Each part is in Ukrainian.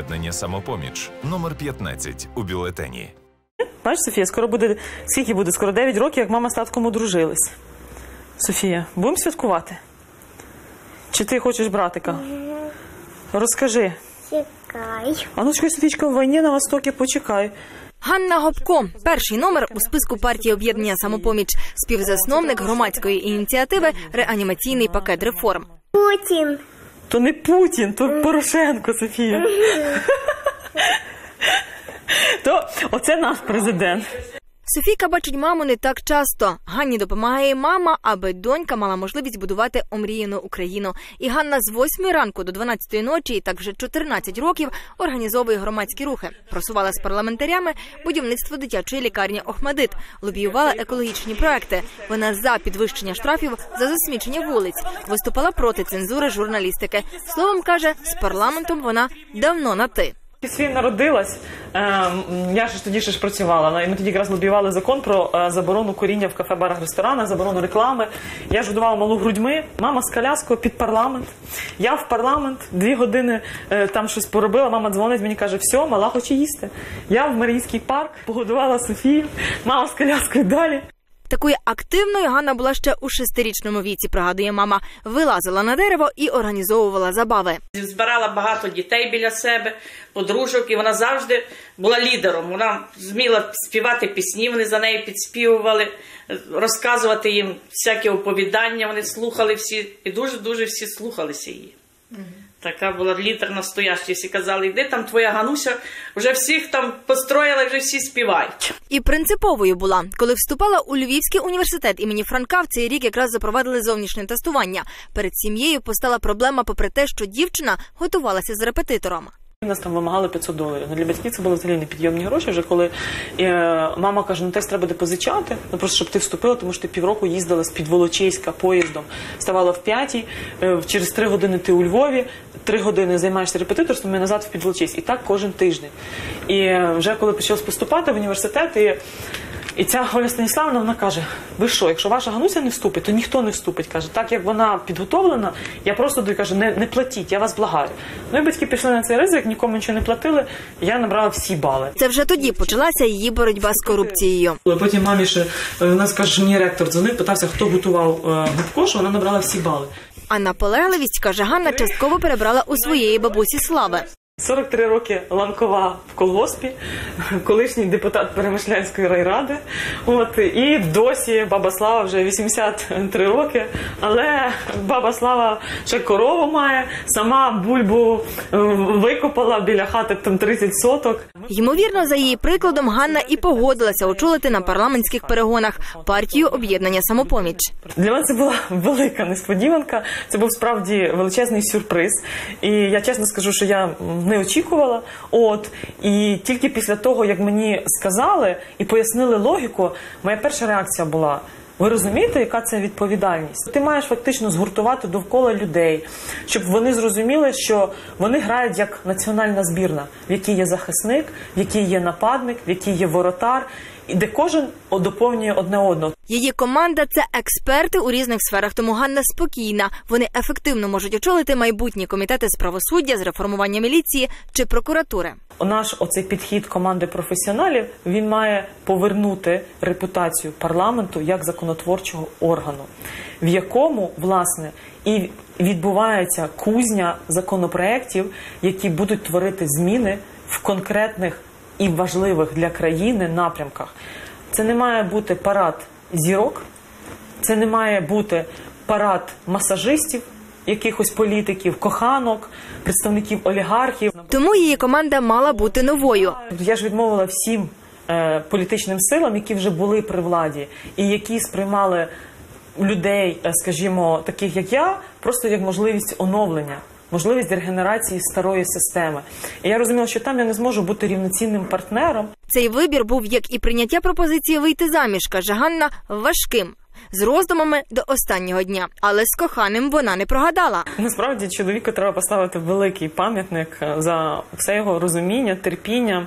Об'єднання самопоміч номер 15 у бюлетені. Бачиш, Софія, скоро буде скільки буде? Скоро 9 років, як мама з татком одружились. Софія, будемо святкувати? Чи ти хочеш братика? Розкажи. Чекай. А ну чекай, Софічка, в війні на Востокі, почекай. Ганна Гопко, перший номер у списку партії об'єднання самопоміч, співзасновник громадської ініціативи Реанімаційний пакет реформ. Путін. То не Путін, то Порошенко, Софія. То оце наш президент. Софійка бачить маму не так часто. Ганні допомагає мама, аби донька мала можливість будувати омріяну Україну. І Ганна з 8 ранку до 12 ночі, і так вже 14 років, організовує громадські рухи. Просувала з парламентарями будівництво дитячої лікарні Охмадит, лобіювала екологічні проекти. Вона за підвищення штрафів за засмічення вулиць, виступала проти цензури журналістики. Словом каже, з парламентом вона давно на ти. Свій народилась. е, Я ж тоді ще ж працювала. І ми тоді якраз лобіювали закон про е, заборону коріння в кафе, барах, ресторанах, заборону реклами. Я ж годувала малу грудьми. Мама з коляскою під парламент. Я в парламент дві години е, там щось поробила. Мама дзвонить, мені каже, все, мала хоче їсти. Я в Маріїнський парк погодувала Софію. Мама з коляскою далі. Такою активною Ганна була ще у шестирічному віці. Пригадує мама, вилазила на дерево і організовувала забави. збирала багато дітей біля себе, подружок, і вона завжди була лідером. Вона зміла співати пісні, вони за нею підспівували, розказувати їм всякі оповідання, вони слухали всі, і дуже-дуже всі слухалися її. Така була літер настоящий. Всі казали, йди там твоя Гануся, вже всіх там построїла, вже всі співають. І принциповою була, коли вступала у Львівський університет імені Франка. В цей рік якраз запровадили зовнішнє тестування. Перед сім'єю постала проблема, попри те, що дівчина готувалася з репетитором. Нас там вимагали 500 доларів. Ну, для батьків це були взагалі непідйомні гроші. Вже коли е, мама каже, ну теж треба буде позичати, ну просто щоб ти вступила, тому що ти півроку їздила з під Волочиська поїздом. Вставала в п'ятій, е, через три години ти у Львові, три години займаєшся репетиторством і назад в Підволочиськ. І так кожен тиждень. І е, вже коли почалось поступати в університет, і і ця Оля Станіславовна вона каже: ви що, якщо ваша Гануся не вступить, то ніхто не вступить. Каже, так як вона підготовлена, я просто даю, каже, не, не платіть, я вас благаю. Ну і батьки пішли на цей ризик, нікому нічого не платили. Я набрала всі бали. Це вже тоді почалася її боротьба з корупцією. Потім мамі ще е, у нас каже, мені ректор дзвонив, питався, хто готував е, губко, що вона набрала всі бали. А наполегливість, каже Ганна, частково перебрала у своєї бабусі слави. 43 роки ланкова в колгоспі, колишній депутат Перемишлянської райради. От і досі баба Слава вже 83 роки. Але баба Слава ще корову має, сама бульбу викопала біля хати там 30 соток. Ймовірно, за її прикладом Ганна і погодилася очолити на парламентських перегонах партію об'єднання самопоміч. Для мене це була велика несподіванка. Це був справді величезний сюрприз. І я чесно скажу, що я не очікувала. От і тільки після того, як мені сказали і пояснили логіку, моя перша реакція була. Ви розумієте, яка це відповідальність? Ти маєш фактично згуртувати довкола людей, щоб вони зрозуміли, що вони грають як національна збірна, в якій є захисник, в якій є нападник, в якій є воротар, де кожен доповнює одне одного. Її команда це експерти у різних сферах, тому Ганна спокійна. Вони ефективно можуть очолити майбутні комітети з правосуддя, з реформування міліції чи прокуратури. Наш оцей підхід команди професіоналів він має повернути репутацію парламенту як законотворчого органу, в якому власне і відбувається кузня законопроєктів, які будуть творити зміни в конкретних і важливих для країни напрямках. Це не має бути парад зірок, це не має бути парад масажистів, якихось політиків, коханок, представників олігархів. Тому її команда мала бути новою. Я ж відмовила всім е, політичним силам, які вже були при владі, і які сприймали людей, е, скажімо, таких як я, просто як можливість оновлення. Можливість регенерації старої системи, і я розуміла, що там я не зможу бути рівноцінним партнером. Цей вибір був як і прийняття пропозиції вийти заміж, каже Ганна, важким. З роздумами до останнього дня. Але з коханим вона не прогадала. Насправді чоловіку треба поставити великий пам'ятник е, за все його розуміння, терпіння.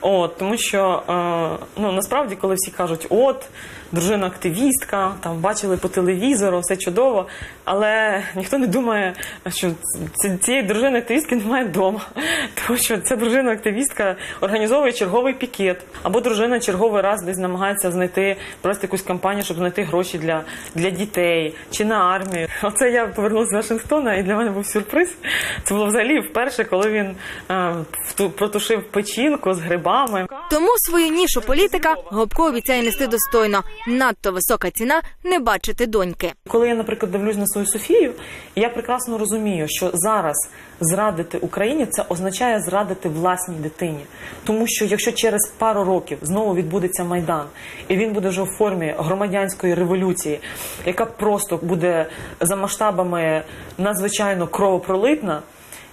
От тому що е, ну насправді, коли всі кажуть, от дружина активістка, там бачили по телевізору, все чудово, але ніхто не думає, що ці- цієї дружини активістки немає вдома, тому що ця дружина активістка організовує черговий пікет, або дружина черговий раз десь намагається знайти провести якусь кампанію, щоб знайти гроші для, для дітей чи на армію. Оце я повернулася з Вашингтона, і для мене був сюрприз. Це було взагалі вперше, коли він е, протушив печінку з грибами. Тому свою нішу політика Гопко обіцяє нести достойно. Надто висока ціна не бачити доньки. Коли я, наприклад, дивлюсь на свою Софію, я прекрасно розумію, що зараз зрадити Україні це означає зрадити власній дитині. Тому що якщо через пару років знову відбудеться майдан, і він буде вже в формі громадянської революції, яка просто буде за масштабами надзвичайно кровопролитна,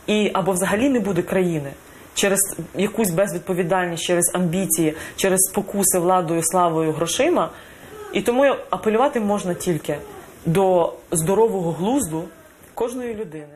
і або взагалі не буде країни. Через якусь безвідповідальність, через амбіції, через спокуси владою, славою, грошима. І тому апелювати можна тільки до здорового глузду кожної людини.